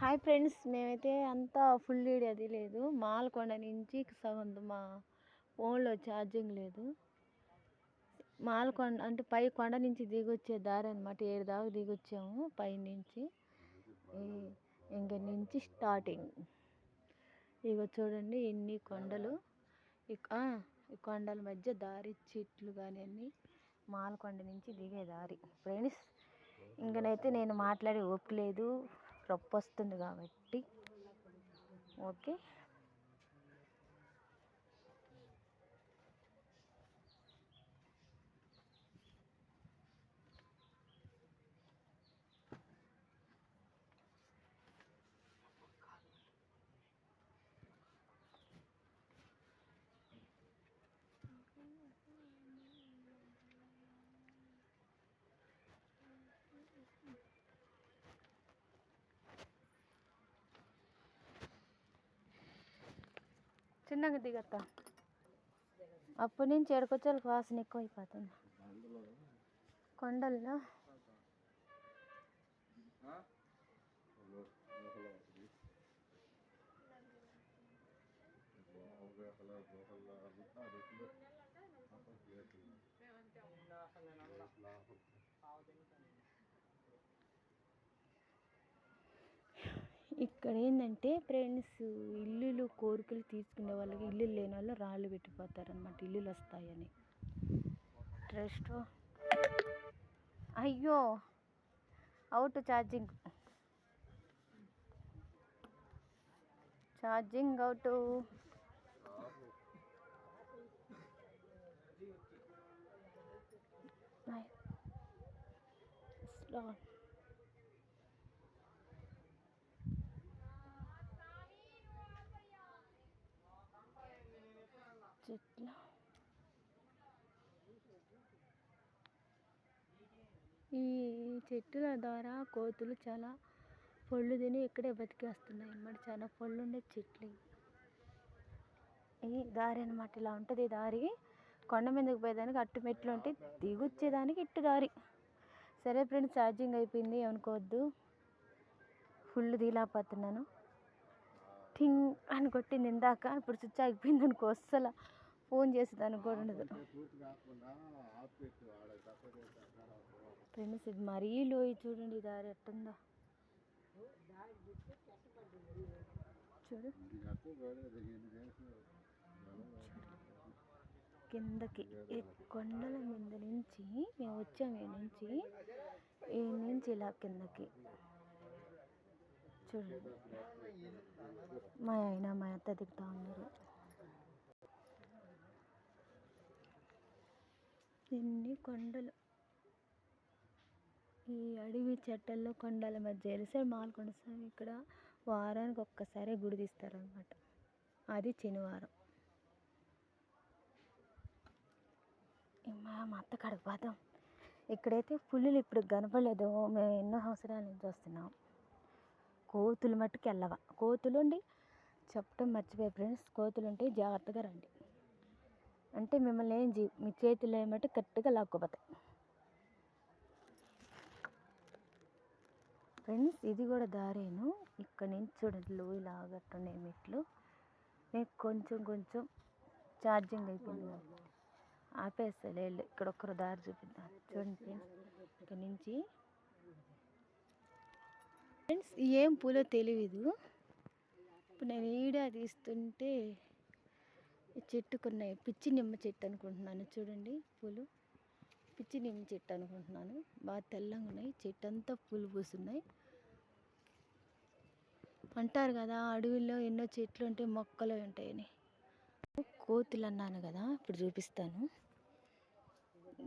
Hi friends మేమైతే అంతా full DD అది లేదు. మాలకొండ నుంచి సగం మా ఫోన్లో ఛార్జింగ్ లేదు. మాలకొండ అంటే పై కొండ నుంచి దిగొచ్చే దారి అనమాట ఏడు దాకా దిగొచ్చాము పై నుంచి. ఇంక నుంచి స్టార్టింగ్. ఇగో చూడండి ఎన్ని కొండలు. ఈ కొండల మధ్య దారి చెట్లు కానీ అన్ని మాలకొండ నుంచి దిగే దారి. ఫ్రెండ్స్ ఇంకనైతే నేను మాట్లాడే ఓపిక లేదు రొప్ప వస్తుంది కాబట్టి. ఓకే. చిన్నగా దిగత్తా. అప్పటి నుంచి ఎడకొచ్చాలకు వాసన ఎక్కువ అయిపోతుంది కొండల్లో. ఇక్కడ ఏంటంటే ఫ్రెండ్స్ ఇల్లులు కోరికలు తీసుకునే వాళ్ళకి ఇల్లు లేని వాళ్ళు రాళ్ళు పెట్టిపోతారు అనమాట ఇల్లులు వస్తాయని. ట్రస్ట్ అయ్యో! Out charging charging out slow చెట్లు ఈ చెట్టుల ద్వారా కోతులు చాలా పళ్ళు తిని ఇక్కడే బతికేస్తున్నాయి అన్నమాట. చాలా పళ్ళు ఉండే చెట్లు ఈ దారి అన్నమాట ఇలా ఉంటుంది దారి. కొండ మీదకి పోయేదానికి అట్టు మెట్లు ఉంటే దిగొచ్చేదానికి ఇట్టు దారి. సరే ఫ్రెండ్స్ ఛార్జింగ్ అయిపోయింది అనుకోవద్దు ఫుల్ దీలాపోతున్నాను టింగ్ అని కొట్టింది ఇందాక ఇప్పుడు స్విచ్ ఆగిపోయింది అనుకో అస్సలు ఫోన్ చేసేదానికి కూడా ఉండదు. ఫ్రెండ్స్ ఇది మరీ లోయి చూడండి ఈ దారి ఎట్టుందా. చూడు. కిందకి ఈ కొండల మీద నుంచి మేము వచ్చాము ఈ నుంచి ఈ నుంచి ఇలా కిందకి. చూడండి మా ఆయన మా అత్త దిగుతా ఉన్నారు. ఎన్ని కొండలు. ఈ అడవి చెట్టల్లో కొండల మధ్య వెలిసే మాల్కొండ స్వామి ఇక్కడ వారానికి ఒక్కసారే గుడి తీస్తారనమాట అది శనివారం. మా అత్త కాడికి పోదాం. ఇక్కడైతే పులులు ఇప్పుడు కనపడలేదు. మేము ఎన్నో సంవత్సరాల నుంచి వస్తున్నాం కోతులు మట్టుకు వెళ్ళవా కోతులు ఉండి చెప్పడం మర్చిపోయి ఫ్రెండ్స్. కోతులు ఉంటే జాగ్రత్తగా రండి. అంటే మిమ్మల్ని ఏం చే మీ చేతిలో ఏమంటే కరెక్ట్గా లాక్కోపోతాయి. ఫ్రెండ్స్ ఇది కూడా దారేను. ఇక్కడ నుంచి చూడండి ఇలా లాగట్టున్నాయి మెట్లు. నేను కొంచెం కొంచెం ఛార్జింగ్ అయిపోయింది కాబట్టి ఇక్కడ ఒక్కరు దారి చూపిద్దాం. చూడండి ఫ్రెండ్స్ ఇక్కడ నుంచి. ఫ్రెండ్స్ ఏం పూలో తెలియదు ఇప్పుడు నేను వీడియో తీస్తుంటే చెట్టుకున్నాయి. పిచ్చి నిమ్మ చెట్టు అనుకుంటున్నాను. చూడండి పూలు. పిచ్చి నిమ్మ చెట్టు అనుకుంటున్నాను. బాగా తెల్లగా ఉన్నాయి. చెట్టు అంతా పూలు పూస్తున్నాయి. అంటారు కదా అడవిలో ఎన్నో చెట్లు ఉంటాయి మొక్కలు ఉంటాయని. కోతులు అన్నాను కదా ఇప్పుడు చూపిస్తాను.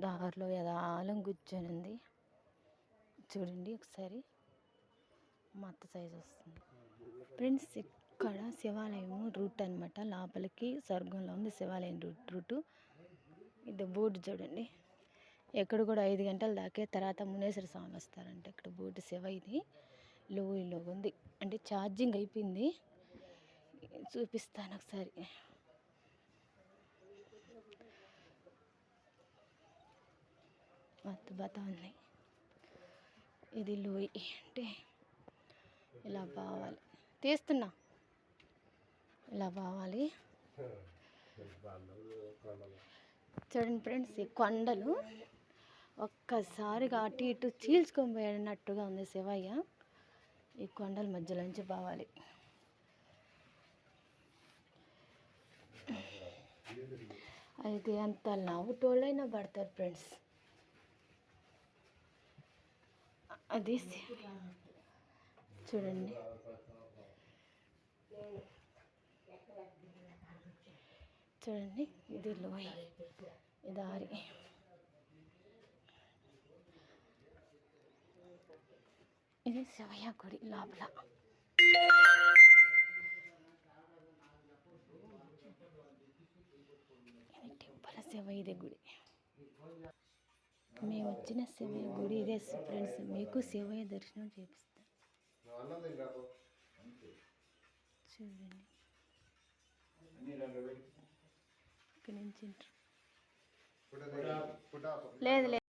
దారిలో యదాలం కూర్చొని ఉంది చూడండి ఒకసారి. మా అత్త సైజ్ వస్తుంది. ఫ్రెండ్స్ ఇక్కడ శివాలయం రూట్ అనమాట లోపలికి స్వర్గంలో ఉంది శివాలయం రూట్ రూటు. ఇది బోర్డు చూడండి. ఎక్కడ కూడా ఐదు గంటల దాకే తర్వాత మునేశ్వర స్వామి వస్తారంట. ఇక్కడ బోర్డు శివ ఇది. లోయలో ఉంది. అంటే ఛార్జింగ్ అయిపోయింది. చూపిస్తాను ఒకసారి. అద్భుతం ఉంది. ఇది లోయ. అంటే ఇలా బావాలి. తీస్తున్నా. ఇలా బావాలి. చూడండి ఫ్రెండ్స్ ఈ కొండలు ఒక్కసారిగా అటు ఇటు చీల్చుకొని పోయినట్టుగా ఉంది శివయ్య. ఈ కొండల మధ్యలోంచి పోవాలి. అయితే అంత లావుటోళ్ళైనా పడతారు ఫ్రెండ్స్. అది చూడండి. చూడండి ఇది లోయ దారి. ఇది శివయ్య గుడి లోపల ఇది టెంపుల్ శివయ్యది గుడి మేము వచ్చిన శివయ్య గుడి ఇదే ఫ్రెండ్స్ మీకు శివయ్య దర్శనం చేపిస్తాను చూడండి ఇక్కడ నుంచి. లేదు లేదు